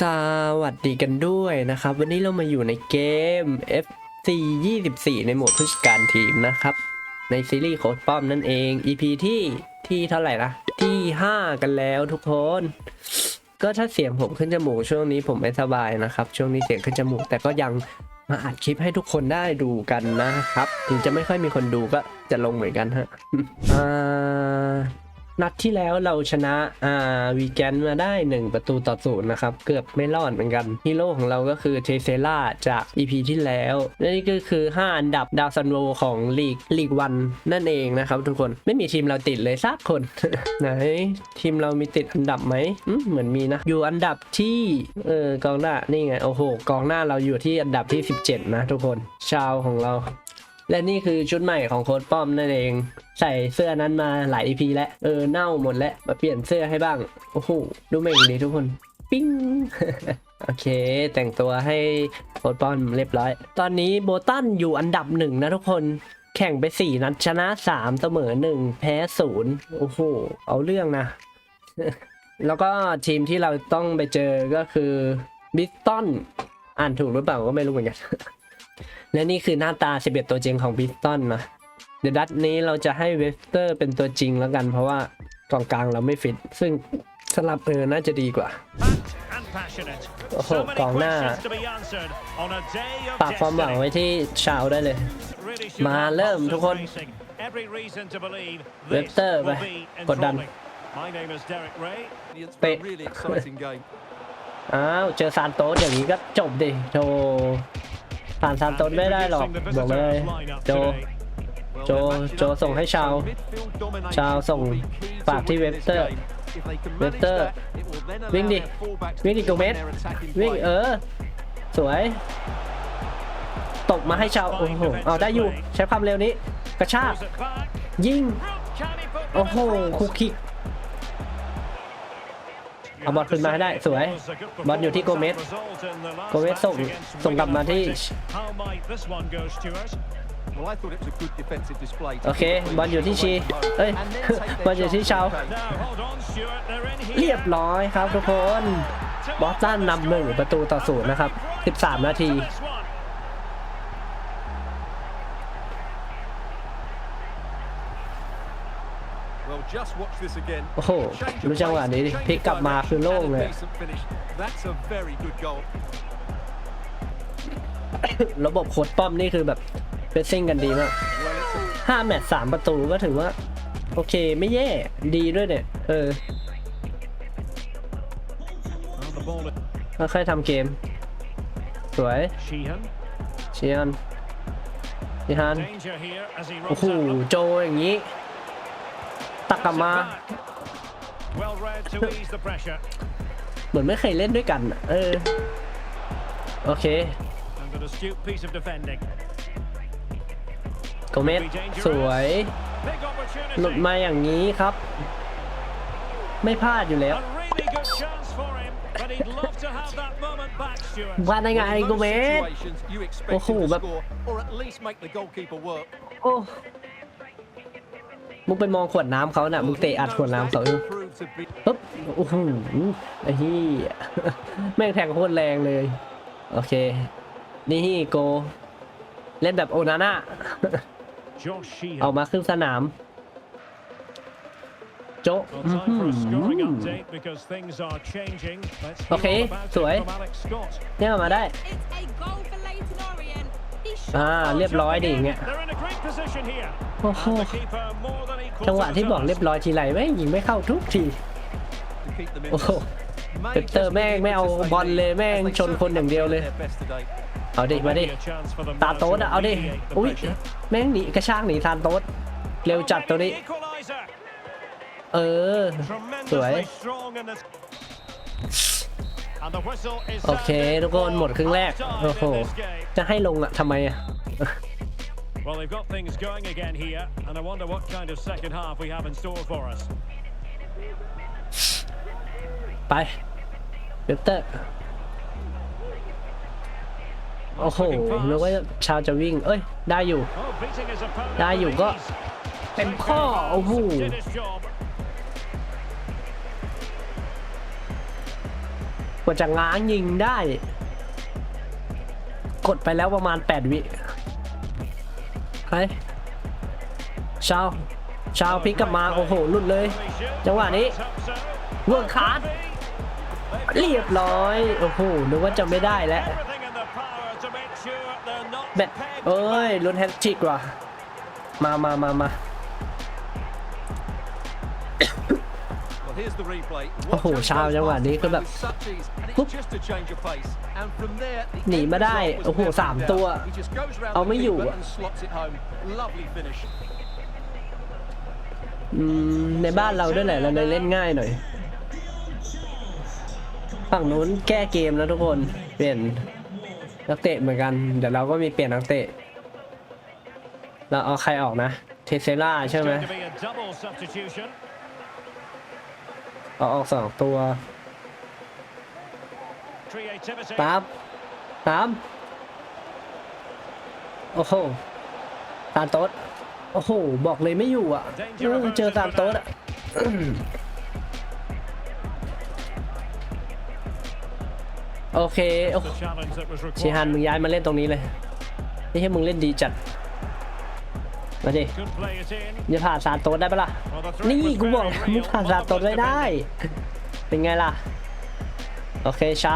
สวัสดีกันด้วยนะครับ วันนี้เรามาอยู่ในเกม FC 24 ในโหมดผู้จัดการทีมนะครับ ในซีรีส์โค้ดป้อมนั่นเอง EP ที่ที่เท่าไหร่นะที่ 5 กันแล้วทุกคน ก็ถ้าเสียงผมขึ้นจมูกช่วงนี้ผมไม่สบายนะครับ ช่วงนี้เสียงขึ้นจมูก แต่ก็ยังมาอัดคลิปให้ทุกคนได้ดูกันนะครับ ถึงจะไม่ค่อยมีคนดูก็จะลงเหมือนกันฮะอ่า นัดที่แล้วเราชนะอ่าวีแกนมาได้ 1 ประตูต่อศูนย์นะครับ เกือบไม่รอดเหมือนกันฮีโร่ของเราก็คือเทเซล่าจาก EP ที่แล้วนี่ก็คือ 5 อันดับดาวซันโวของลีกลีกวันนั่นเองนะครับทุกคนไม่มีทีมเราติดเลยสักคนไหนทีมเรามีติดอันดับไหมอืมเหมือนมีนะ อยู่อันดับที่เออกองหน้านี่ไงโอ้โหกองหน้าเราอยู่ที่อันดับที่ 17 นะทุกคน ชาวของเรา และนี่คือชุดใหม่ของโค้ดป้อมนั่นเอง ใส่เสื้อนั้นมาหลาย EP แล้วเออเน่าหมดแล้วมาเปลี่ยนเสื้อให้บ้าง โอ้โหดูเม่งดีทุกคนปิ้งโอเค แต่งตัวให้โค้ดป้อมเรียบร้อย ตอนนี้โบตันอยู่อันดับหนึ่งนะทุกคนแข่งไป 4 นัดชนะ 3 เสมอ 1 แพ้ 0 โอ้โห เอาเรื่องนะ แล้วก็ทีมที่เราต้องไปเจอก็คือบิสตันอ่านถูกหรือเปล่าก็ไม่รู้เหมือนกัน และนี่คือหน้าตา 11 ตัวจริงของพิสตันนะเดี๋ยวดัตนี้เราจะให้เวสเตอร์เป็นตัวจริงแล้วกัน เพราะว่ากองกลางเราไม่ฟิต ซึ่งสลับเออน่าจะดีกว่าโอ้โหกองหน้าปากความหวังไว้ที่ชาวได้เลย มาเริ่มทุกคนเวสเตอร์ไปกดดันเตะอ้าวเจอซานโตสอย่างนี้ก็จบดิโธ่ ผ่านสามตนไม่ได้หรอกบอกเลยโจ โจ โจส่งให้ชาว ชาวส่งฝากที่เว็บเตอร์ เว็บเตอร์ วิ่งดิ วิ่งดิโกเมสวิ่งเออ สวย ตกมาให้ชาว โอ้โห เอาได้อยู่ ใช้ความเร็วนี้ กระชาก ยิง โอ้โห คุกคิก เอาบอลขึ้นมาให้ได้สวยบอลอยู่ที่โกเมสโกเมสส่งส่งกลับมาที่โอเคบอลอยู่ที่ชีเอ้ยบอลอยู่ที่ชาวเรียบร้อยครับทุกคนบอสตันนำหนึ่งประตูต่อศูนย์นะครับ 13 นาที โอ้โห Change ดู of จังหวะ pace, นี้ดิ change พลิก of กลับมาคือ direction, โล่ง and a เลย decent finish. That's a very good goal. ระบบโค้ดป้อมนี่คือแบบเฟซซิ่งกันดีมาก Well, it's a ห้าแมตช์สามประตูก็ถือว่า โอเคไม่แย่ดีด้วยเนี่ย เออ Well, the ball ค่อยๆทำเกม สวย Sheehan. เชียนชิฮัน Danger here as he โอ้ runs โห at them. โจอย่างนี้ ตักกลับมา Well read to ease the pressure. เหมือนไม่เคยเล่นด้วยกันอะเออโอเค And an astute piece of defending. โกเมสสวย Big หลุด opportunity. มาอย่างนี้ครับ ไม่พลาดอยู่แล้ว A really good chance for him, but he'd love to have that moment back, Stuart. ว่าได้ไง in โก most เมส situations, you expect Oh, him to but- score or มึงไปมองขวดน้ำเขาน่ะ มึงเตะอัดขวดน้ำเขาปึ๊บโอ้โหไอ้ที่แม่งแทงโคตรแรงเลย โอเค นี่ฮี่โก เล่นแบบโอนาน่าเอามาขึ้นสนาม โจโอเค สวยเนี่ยมาได้อ่าเรียบร้อยดิเงี้ยโอ้โห จังหวะที่บอกเรียบร้อยทีไรไม่งยิงไม่เข้าทุกที โอ้โหเปปเตอร์แม่งไม่เอาบอลเลยแม่งชนคนอย่างเดียวเลย เอาดิมาดิ ตาโต๊ะเอาดิ อุ้ยแม่งหนีกระชากหนีทานโต๊ดเร็วจัดตัวนี้ เออ สวย โอเค ทุกคนหมดครึ่งแรก โอ้โห จะให้ลงอะทำไมอะ Well, they've got things going again here, and I wonder what kind of second half we have in store for us. ไปเบเตอร์โอ้โหนึกว่าชาวจะวิ่ง เอ้ย ได้อยู่ Oh, beating his opponent ได้อยู่ with ก็ ease. เต็มข้อ โอ้โห Did his job. เปว่าจะง้างยิงได้ กดไปแล้วประมาณ 8 วิ ไปชาวชาวพลิกกลับมา โอ้โหหลุดเลย จังหวะนี้เวิร์กคาร์ดเรียบร้อย โอ้โหนึกว่าจะไม่ได้แล้วแบบเอ้ยลุ้นแฮตทริกว่ะมามามามา โอ้โห Watch how ชาว he จังหวะ goes นี้คือแบบ past with such ease, and it's ปุ๊บ just a change of pace. And from there, the หนี end มาได้ result was โอ้โห never สาม in ตัว doubt. He just goes round เอา the ไม่อยู่ keeper อะ and slots it home. Lovely finish. อืมในบ้านเราด้วยแหละเราเลยเล่นง่ายหน่อยฝั่งนู้นแก้เกมแล้วทุกคน เปลี่ยนนักเตะเหมือนกัน เดี๋ยวเราก็มีเปลี่ยนนักเตะ เราเอาใครออกนะ เทเซล่าใช่ไหม เอาออกสองตัว Creativity. ตามตามโอ้โหตานโต๊ดโอ้โห บอกเลยไม่อยู่อะเออเจอตานโต๊ดอะโอเคโอ้ The challenge that was ชีฮัน required. มึงย้ายมาเล่นตรงนี้เลยไม่ใช่มึงเล่นดีจัด มาดิ Could play it in. อย่าผ่านซานโต๊ดได้ปะล่ะ Well, the threat นี่ was กูบอก very แล้วมึง real. ผ่าน Well, ซาน the โต๊ด first ไม่ได้ defending. เป็นไงล่ะ โอเคเช้า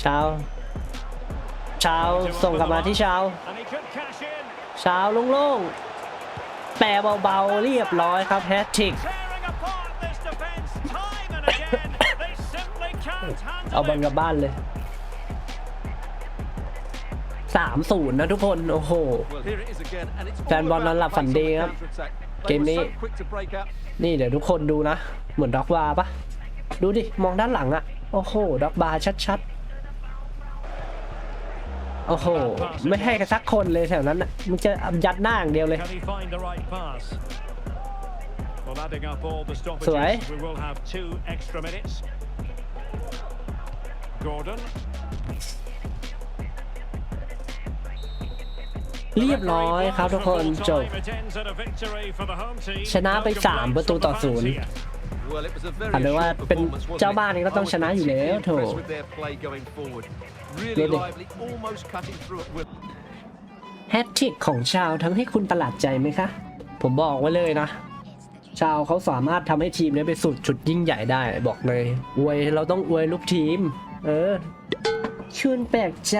เช้าเช้าส่งกลับมาที่เช้า And he could cash in. เช้าโล่งๆแปรเบาๆเรียบร้อยครับแฮตทริก Tearing apart this defence time and again. They simply can't เอาบอล handle กลั it. บบ้านเลย 3-0นะทุกคน โอ้โห แฟนบอลนอนหลับฝันดีครับ เกมนี้ นี่เดี๋ยวทุกคนดูนะ เหมือนด็อกบาร์ปะดูดิ มองด้านหลังอะโอ้โหด็อกบาร์ชัดๆ โอ้โห ไม่ให้กันสักคนเลยแถวนั้นอะมึงจะยัดหน้าอย่างเดียวเลย Can he find the เรียบร้อยครับทุกคนจบ It ends at a victory for the home team. ชนะไป No สาม complaints ประตู from ต่อ the ศูน fans ย์ here. Well, it was a very อะเรียกว่า assured เป็น performance, wasn't เจ้า it? บ้านนี่ก็ต้อง I ช was นะอยู่แล้ว particularly โถ impressed with their play going forward. Really Really? lively, almost cutting through it with แฮตทริกของชาวทำให้คุณประหลาดใจไหมคะ ผมบอกไว้เลยนะ ชาวเขาสามารถทำให้ทีมนี้ไปสู่จุดยิ่งใหญ่ได้บอกเลยอวยเราต้องอวยลูกทีม เออ คุณแปลกใจ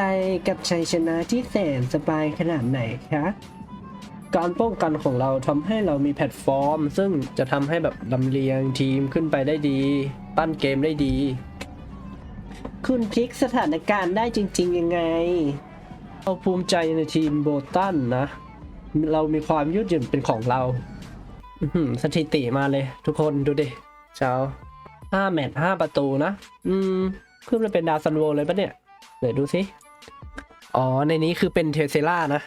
กับชัยชนะที่แสนสบายขนาดไหนคะ การป้องกันของเราทำให้เรามีแพลตฟอร์ม ซึ่งจะทำให้แบบลำเลียงทีมขึ้นไปได้ดี ปั้นเกมได้ดี คุณพลิกสถานการณ์ได้จริง ๆ ยังไง เราภูมิใจในทีมโบตันนะ เรามีความยืดหยุ่นเป็นของเราสถิติมาเลย ทุกคนดูดิเช้าห้าแมตช์ห้าประตูนะ อืมขึ้นมาเป็นดาวซันโวเลยปะเนี่ย ดี๋ยวดูสิ อ๋อ ในนี้คือเป็นเทเซล่านะ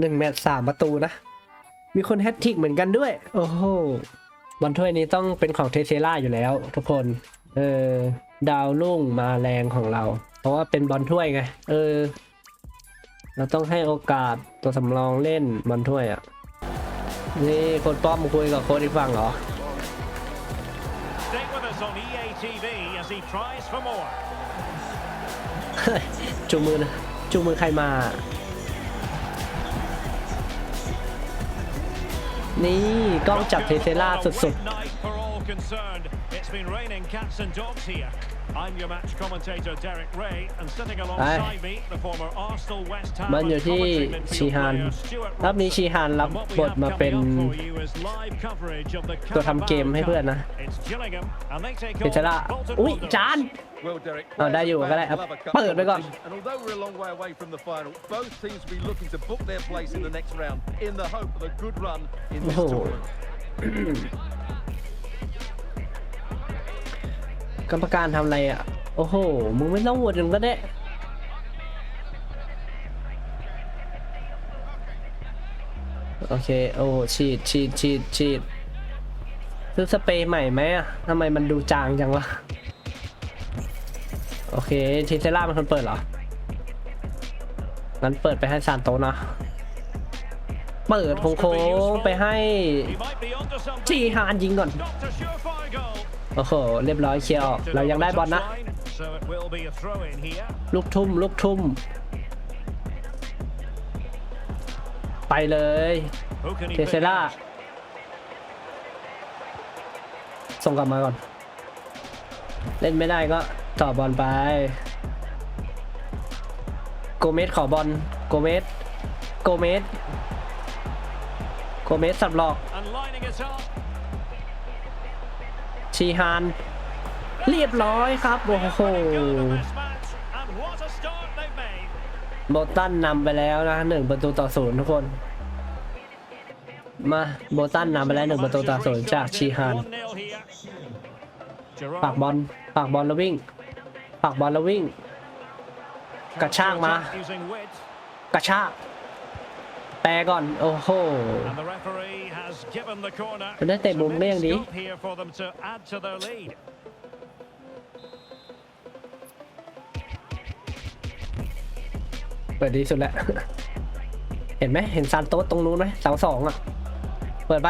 หนึ่งแมตช์สามประตูนะ มีคนแฮตทริกเหมือนกันด้วย โอ้โหบอลถ้วยนี้ต้องเป็นของเทเซล่าอยู่แล้วทุกคน เออ ดาวรุ่งมาแรงของเรา เพราะว่าเป็นบอลถ้วยไง เออ เราต้องให้โอกาสตัวสำรองเล่นบอลถ้วยอะ นี่โค้ดป้อมคุยกับโค้ดอีกฝั่งเหรอ Stay with us on EA TV as he tries for more. จูงมือนะจูงมือใครมา นี่กล้องจับเทเซล่าสุดๆ night for all concerned. It's been raining cats and dogs here. I'm your match commentator Derek Ray, and sitting alongside me, the former Arsenal West Ham มันอยู่ and ที่ commentary ชี midfield ฮาน player Stuart รอบนี้ Robson. ชีฮานรับ And what we บท have มาเป็น coming up for you is live coverage of the ตัวทำเกม Carabao ให้เพื่อนนะ Cup. It's Gillingham, and they take เทเซล่า on Bolton อุ้ย Wanderers. จาน Well, Derek, Oh, there you players go. and Right, fans love a cup เปิดไปก่อน competition, And although we're กรรมการทำอะไรอะ โอ้โห มึงไม่ต้องวนกันก็ได้โอเค โอ้ฉีดฉีดฉีดฉีดซื้อสเปรย์ใหม่ไหมอะทำไมมันดูจางจังวะ โอเคทีเซล่าเป็นคนเปิดเหรอ งั้นเปิดไปให้ซานโตะนะ เปิดโค้งๆไปให้ He might be onto something. จีฮานยิงก่อน โอ้โห เรียบร้อยเคลียร์ออก เรายังได้บอลนะ So it will be a throw in here. ลูกทุ่ม ลูกทุ่ม ไปเลย Who can he เท pick เซล่า out? ส่งกลับมาก่อน เล่นไม่ได้ก็ต่อบอลไป โกเมสขอบอล โกเมส โกเมส โกเมสสับหลอก ชีฮานเรียบร้อยครับ โอ้โหโบตันนำไปแล้วนะหนึ่งประตูต่อศูนย์ทุกคน มาโบตันนำไปแล้วหนึ่งประตูต่อศูนย์จากชีฮานปากบอลปากบอลแล้ววิ่งปากบอลแล้ววิ่ง กระชากมากระชาก แปรก่อน โอ้โห And the referee has given the corner. มันได้เตะมุมได้ยังดี Scope here for them to add to their lead. เปิดดีสุดแล้ว เห็นไหมเห็นซานโต๊ดตรงนู้นไหมเสาสองอะ เปิดไป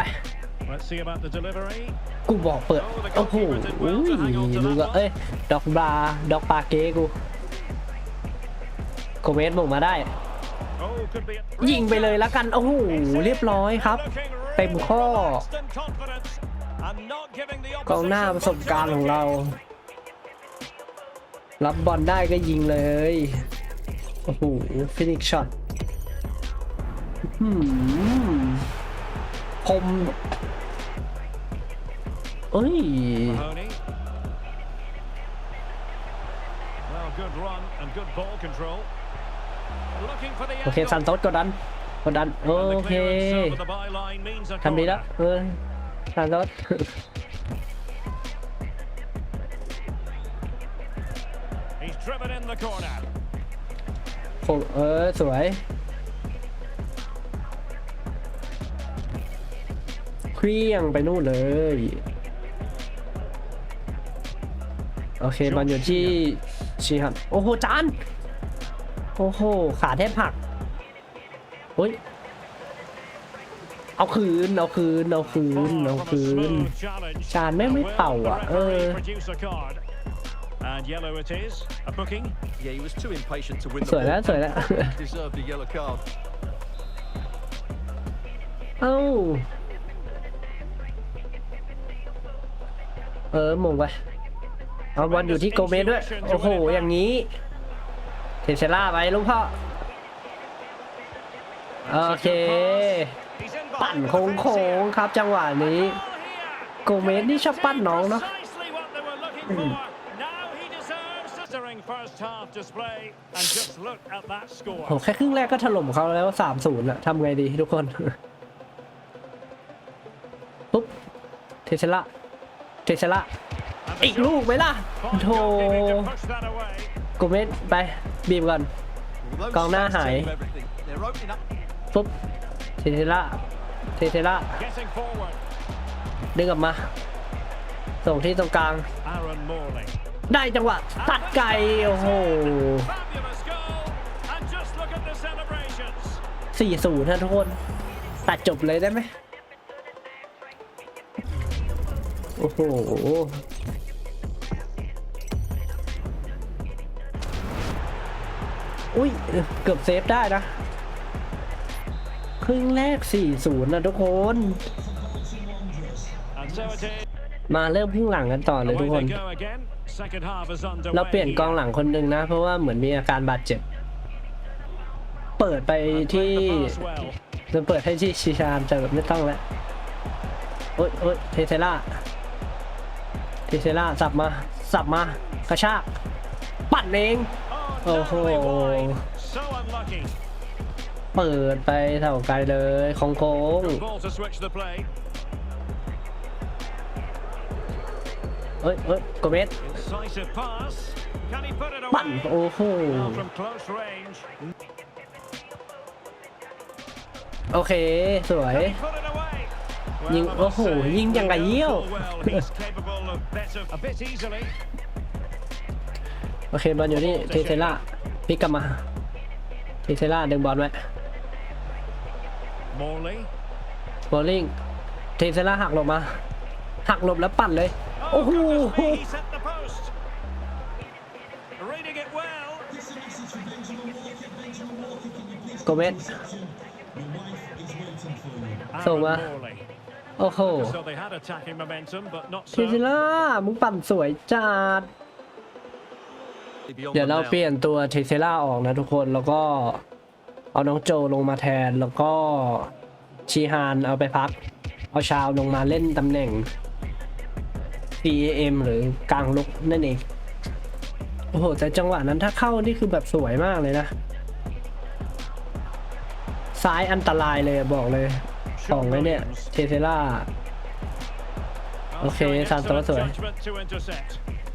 Let's see about the delivery. กูบอกเปิด โอ้โหอุ้ยมึงก็เอ้ย ดอกบาดอกปาเก้กูโกเมสบุกมาได้ ยิงไปเลยแล้วกัน โอ้โห เรียบร้อยครับ เต็มข้อกองหน้าประสบการณ์ของเรา รับบอลได้ก็ยิงเลย โอ้โหฟินิกช็อตคมเอ้ย Mahoney. Well, good run and good ball control. Looking for the โอเคซันโตสกดดันกดดันโอ And the เค clearance over the byline means a ทำดีแล้ว corner. เออซันโตส He's driven in the corner. โอ้เออสวยเคลี้ยงไปนู่นเลยโอเคบอลอยู่ที่ชีฮันโอ้โหจาน โอ้โห ขาแทบหักเฮ้ย เอาคืน เอาคืน เอาคืน Far เอา from a คืน smooth challenge. จานแม่งไม่ Will เป่า the อะ เออ referee produce a card? And yellow it is. A booking. Yeah, he was too impatient to win the สวยแล้ว ball. สวยแล้ว Deserved a yellow card. เอ้าเออมงไปเอาบอลอยู่ที่โกเมสด้วย โอ้โห อย่างนี้เทเซล่าไปลูกพ่อ โอเค He's in ปั่น behind the โค้ง defence โค้ง here. ๆครับจังหวะนี้ Ball here. โกเมสนี่ชอบปั้นน้องเนาะ Precisely what they were looking for. Now he deserves a stirring first half display. And just look at that ผม score. แค่ครึ่งแรกก็ถล่มเขาแล้วสามศูนย์อะทำไงดีทุกคนปุ๊บเทเซล่าเทเซล่า And อีกลูกไหมล่ะ Fine โธ กลุ่มนี้ไปบีบก่อน กองหน้าหายปุ๊บเทเทล่าเทเทล่าดึงกลับมา ส่งที่ตรงกลาง ได้จังหวะตัดไกลโอ้โหสี่ศูนย์นะทุกคน ตัดจบเลยได้ไหมโอ้โห อุ้ยเกือบเซฟได้นะ ครึ่งแรก 4-0 นะทุกคน And so it is. มาเริ่มครึ่งหลังกันต่อเลยทุก Away คน they go again. Second half is underway. เราเปลี่ยนกอง here. หลังคนหนึ่งนะ เพราะว่าเหมือนมีอาการบาดเจ็บ เปิดไป And ที่ played the pass well. จะเปิดให้ที่ชิชานแต่แบบไม่ต้องแล้วโอ๊ยโอ๊ยเทเซล่าเทเซล่าสับมา สับมา กระชาก ปั่นเอง Oh, Oh, narrowly oh. wide. So unlucky. เปิดไปเท่าไกลเลยของโค้ง Good ball to switch the play. เอ้ยเอ้ยโกเมส Incisive pass. Can he put it ปั่น away? โอ้โห Well, from close range. โอเค สวย Can he put it away? Well, ยิง I must โอ้โห say, ยิงอย่างกับ we know เยี่ยว อเคบอลอยู่นี่เทเซล่าพลิกกลับมาเทเซล่าดึงบอลไว้ Morley. บอลลิงเทเซล่าหักหลบมา หักหลบแล้วปั่นเลย โอ้โห goodness me, he set the post. โกเมส So, Aaron uh, Morley. โอ้โห So they had attacking momentum, but not เทซิ so. ล่ามึงปั่นสวยจัด Beyond เดี๋ยวเราเปลี่ยนตัวเทเซล่าออกนะทุกคนแล้วก็เอาน้องโจลงมาแทนแล้วก็ชีฮานเอาไปพัก เอาชาวลงมาเล่นตำแหน่ง CAM หรือกลางลุกนั่นเอง โอ้โห แต่จังหวะนั้นถ้าเข้านี่คือแบบสวยมากเลยนะ ซ้ายอันตรายเลยบอกเลยของไว้เนี่ย เทเซล่า Okay, Okay, Santos excellent rồi. judgment to intercept.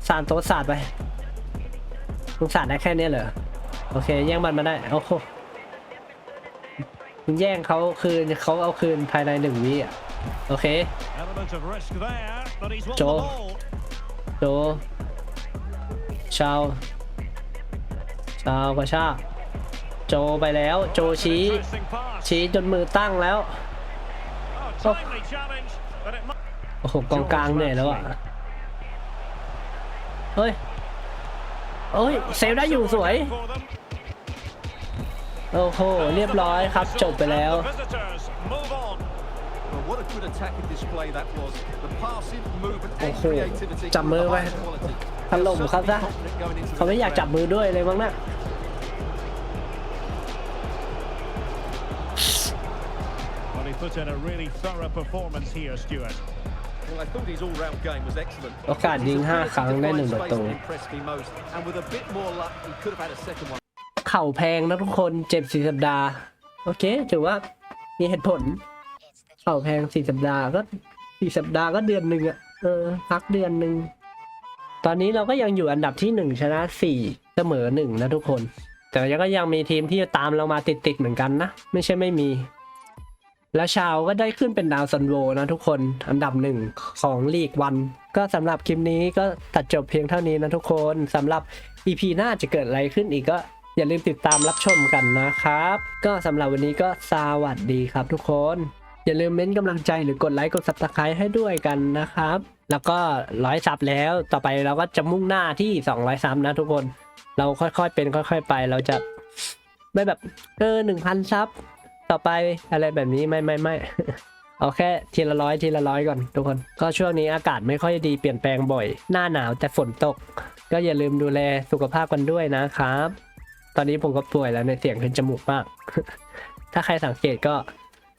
ซานโตสสาดไป มึงสาดได้แค่เนี้ยเหรอ โอเค แย่งบันมาได้ โอ้โหมึงแย่งเขาคืนเขาเอาคืนภายในหนึ่งวิอะ โอเค Element of risk there, but he's won the Joe. ball. โจ ชาว ชาวกระชากโจไปแล้ว โจชี้ Interesting pass. ชี้จนมือตั้งแล้ว Oh, timely challenge, but it might โอ้โหกองกลางเหนื่อยแล้วอะ เฮ้ย เฮ้ยเซฟได้อยู่สวย for them. โอ้โห เรียบร้อยครับ จบไปแล้ว The visitors move on. Well, what a good attacking display that was. The passing, movement, and โอ้โห creativity. จับมือ of the ไว้ highest quality. ถล่มเขาซะ Confident going into the เขาไม่อยาก next จับ round. มือด้วยเลยมั้งนะ โอกาสยิง 5 ครั้งได้1ประตู Impressed me most. And with a bit more luck, he could have had a second one. เข่าแพงนะทุกคนเจ็บสี่สัปดาห์ โอเค ถือว่ามีเหตุผล เข่าแพงสี่สัปดาห์ก็สี่สัปดาห์ก็เดือนหนึ่งอะเออพักเดือนหนึ่งตอนนี้เราก็ยังอยู่อันดับที่หนึ่งชนะสี่เสมอหนึ่งนะทุกคน แต่ก็ยังมีทีมที่ตามเรามาติดๆเหมือนกันนะ ไม่ใช่ไม่มี และชาวก็ได้ขึ้นเป็นดาวซันโวนะทุกคนอันดับหนึ่งของลีกวัน ก็สำหรับคลิปนี้ก็ตัดจบเพียงเท่านี้นะทุกคนสำหรับ EP หน้าจะเกิดอะไรขึ้นอีกก็อย่าลืมติดตามรับชมกันนะครับ ก็สำหรับวันนี้ก็สวัสดีครับทุกคน อย่าลืมเม้นกำลังใจหรือกดไลค์กด subscribe ให้ด้วยกันนะครับ แล้วก็ร้อยซับแล้วต่อไปเราก็จะมุ่งหน้าที่ 200ซับนะทุกคน เราค่อยๆเป็นค่อย ๆ ไปเราจะไม่แบบเออหนึ่งพันซับ ต่อไปอะไรแบบนี้ไม่ไม่ไม่เอาแค่ทีละร้อยทีละร้อยก่อนทุกคน ก็ช่วงนี้อากาศไม่ค่อยดีเปลี่ยนแปลงบ่อย หน้าหนาวแต่ฝนตก ก็อย่าลืมดูแลสุขภาพกันด้วยนะครับ ตอนนี้ผมก็ป่วยแล้วในเสียงขึ้นจมูกมาก ถ้าใครสังเกตก็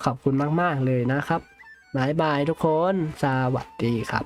ขอบคุณมาก ๆ เลยนะครับบายบายทุกคน สวัสดีครับ